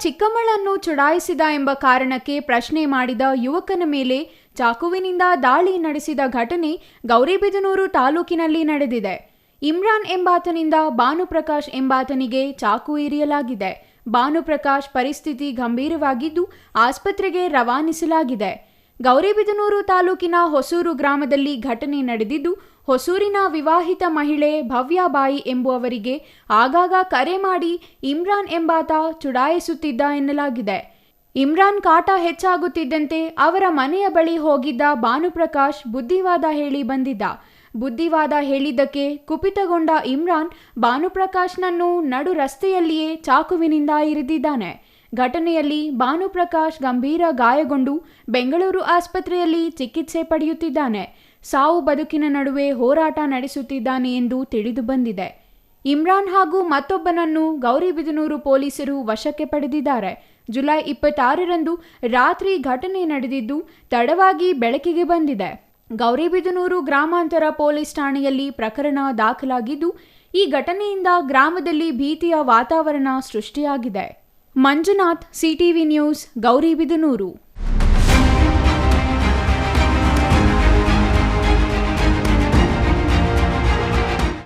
ಚಿಕ್ಕಮ್ಮಳನ್ನು ಚುಡಾಯಿಸಿದ ಎಂಬ ಕಾರಣಕ್ಕೆ ಪ್ರಶ್ನೆ ಮಾಡಿದ ಯುವಕನ ಮೇಲೆ ಚಾಕುವಿನಿಂದ ದಾಳಿ ನಡೆಸಿದ ಘಟನೆ ಗೌರಿಬಿದನೂರು ತಾಲೂಕಿನಲ್ಲಿ ನಡೆದಿದೆ. ಇಮ್ರಾನ್ ಎಂಬಾತನಿಂದ ಭಾನುಪ್ರಕಾಶ್ ಎಂಬಾತನಿಗೆ ಚಾಕು ಇರಿಯಲಾಗಿದೆ. ಭಾನುಪ್ರಕಾಶ್ ಪರಿಸ್ಥಿತಿ ಗಂಭೀರವಾಗಿದ್ದು ಆಸ್ಪತ್ರೆಗೆ ರವಾನಿಸಲಾಗಿದೆ. ಗೌರಿಬಿದನೂರು ತಾಲೂಕಿನ ಹೊಸೂರು ಗ್ರಾಮದಲ್ಲಿ ಘಟನೆ ನಡೆದಿದ್ದು, ಹೊಸೂರಿನ ವಿವಾಹಿತ ಮಹಿಳೆ ಭವ್ಯಾಬಾಯಿ ಎಂಬುವವರಿಗೆ ಆಗಾಗ ಕರೆ ಮಾಡಿ ಇಮ್ರಾನ್ ಎಂಬಾತ ಚುಡಾಯಿಸುತ್ತಿದ್ದ ಎನ್ನಲಾಗಿದೆ. ಇಮ್ರಾನ್ ಕಾಟ ಹೆಚ್ಚಾಗುತ್ತಿದ್ದಂತೆ ಅವರ ಮನೆಯ ಬಳಿ ಹೋಗಿದ್ದ ಭಾನುಪ್ರಕಾಶ್ ಬುದ್ಧಿವಾದ ಹೇಳಿ ಬಂದಿದ್ದ. ಬುದ್ಧಿವಾದ ಹೇಳಿದ್ದಕ್ಕೆ ಕುಪಿತಗೊಂಡ ಇಮ್ರಾನ್ ಭಾನುಪ್ರಕಾಶ್ನನ್ನು ನಡು ರಸ್ತೆಯಲ್ಲಿಯೇ ಚಾಕುವಿನಿಂದ ಇರಿದಿದ್ದಾನೆ. ಘಟನೆಯಲ್ಲಿ ಭಾನುಪ್ರಕಾಶ್ ಗಂಭೀರ ಗಾಯಗೊಂಡು ಬೆಂಗಳೂರು ಆಸ್ಪತ್ರೆಯಲ್ಲಿ ಚಿಕಿತ್ಸೆ ಪಡೆಯುತ್ತಿದ್ದಾನೆ. ಸಾವು ಬದುಕಿನ ನಡುವೆ ಹೋರಾಟ ನಡೆಸುತ್ತಿದ್ದಾನೆ ಎಂದು ತಿಳಿದು ಬಂದಿದೆ. ಇಮ್ರಾನ್ ಹಾಗೂ ಮತ್ತೊಬ್ಬನನ್ನು ಗೌರಿಬಿದನೂರು ಪೊಲೀಸರು ವಶಕ್ಕೆ ಪಡೆದಿದ್ದಾರೆ. ಜುಲೈ ಇಪ್ಪತ್ತಾರರಂದು ರಾತ್ರಿ ಘಟನೆ ನಡೆದಿದ್ದು ತಡವಾಗಿ ಬೆಳಕಿಗೆ ಬಂದಿದೆ. ಗೌರಿಬಿದನೂರು ಗ್ರಾಮಾಂತರ ಪೊಲೀಸ್ ಠಾಣೆಯಲ್ಲಿ ಪ್ರಕರಣ ದಾಖಲಾಗಿದ್ದು, ಈ ಘಟನೆಯಿಂದ ಗ್ರಾಮದಲ್ಲಿ ಭೀತಿಯ ವಾತಾವರಣ ಸೃಷ್ಟಿಯಾಗಿದೆ. Manjunath CTV news Gauribidanur